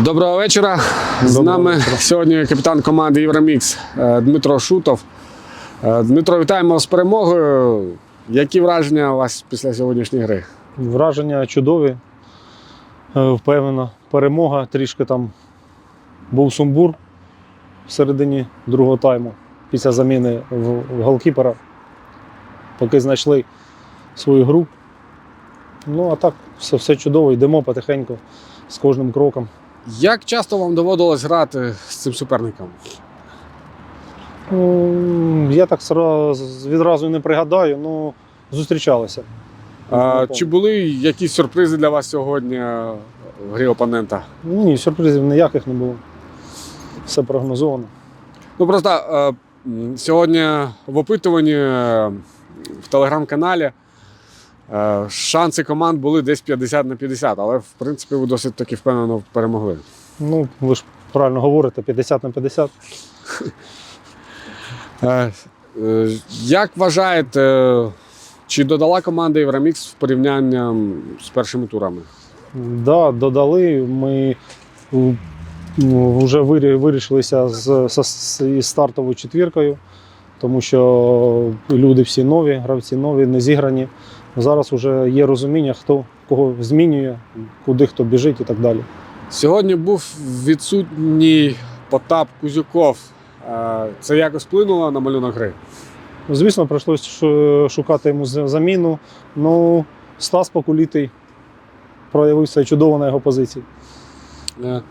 Доброго вечора. З Доброго нами вечора. сьогодні капітан команди Євромікс е, Дмитро Шутов. Е, Дмитро, вітаємо з перемогою. Які враження у вас після сьогоднішньої гри? Враження чудові. Е, Впевнена, перемога. Трішки там був сумбур в середині другого тайму після заміни в голкіпера. Поки знайшли свою гру. Ну, а так, все, все чудово, йдемо потихеньку з кожним кроком. Як часто вам доводилось грати з цим суперником? Ну, я так відразу не пригадаю, ну зустрічалися. А, чи були якісь сюрпризи для вас сьогодні е, в грі опонента? Ні, сюрпризів ніяких не було. Все прогнозовано. Ну просто е, сьогодні в опитуванні е, в телеграм-каналі шанси команд були десь 50 на 50, але в принципі ви досить таки впевнено перемогли. Ну, ви ж правильно говорите, 50 на 50. Е, е, Як вважаєте, е, чи додала команда Євромікс в порівняння з першими турами? Да, додали. Ми вже вирішилися з, з, з із стартовою четвіркою, тому що люди всі нові, гравці нові, не зіграні. Зараз вже є розуміння, хто кого змінює, куди хто біжить і так далі. Сьогодні був відсутній Потап Кузюков. Е, Це якось вплинуло на малюнок гри? Звісно, прийшлося шукати йому заміну. Ну, Стас Покулітий проявив себе чудово на його позиції. Е,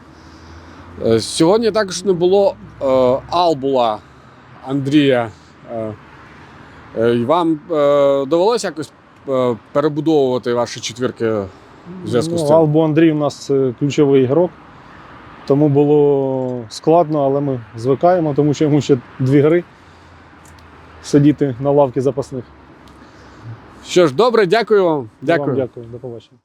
е, Сьогодні також не було Албула Андрія. Вам довелося якось перебудовувати ваші четвірки в зв'язку з Ну, цим? Албо Андрій у нас е, ключовий ігрок, тому було складно, але ми звикаємо, тому що йому ще дві гри сидіти на лавці запасних. Що ж, добре, дякую вам. Дякую. Вам дякую, до побачення.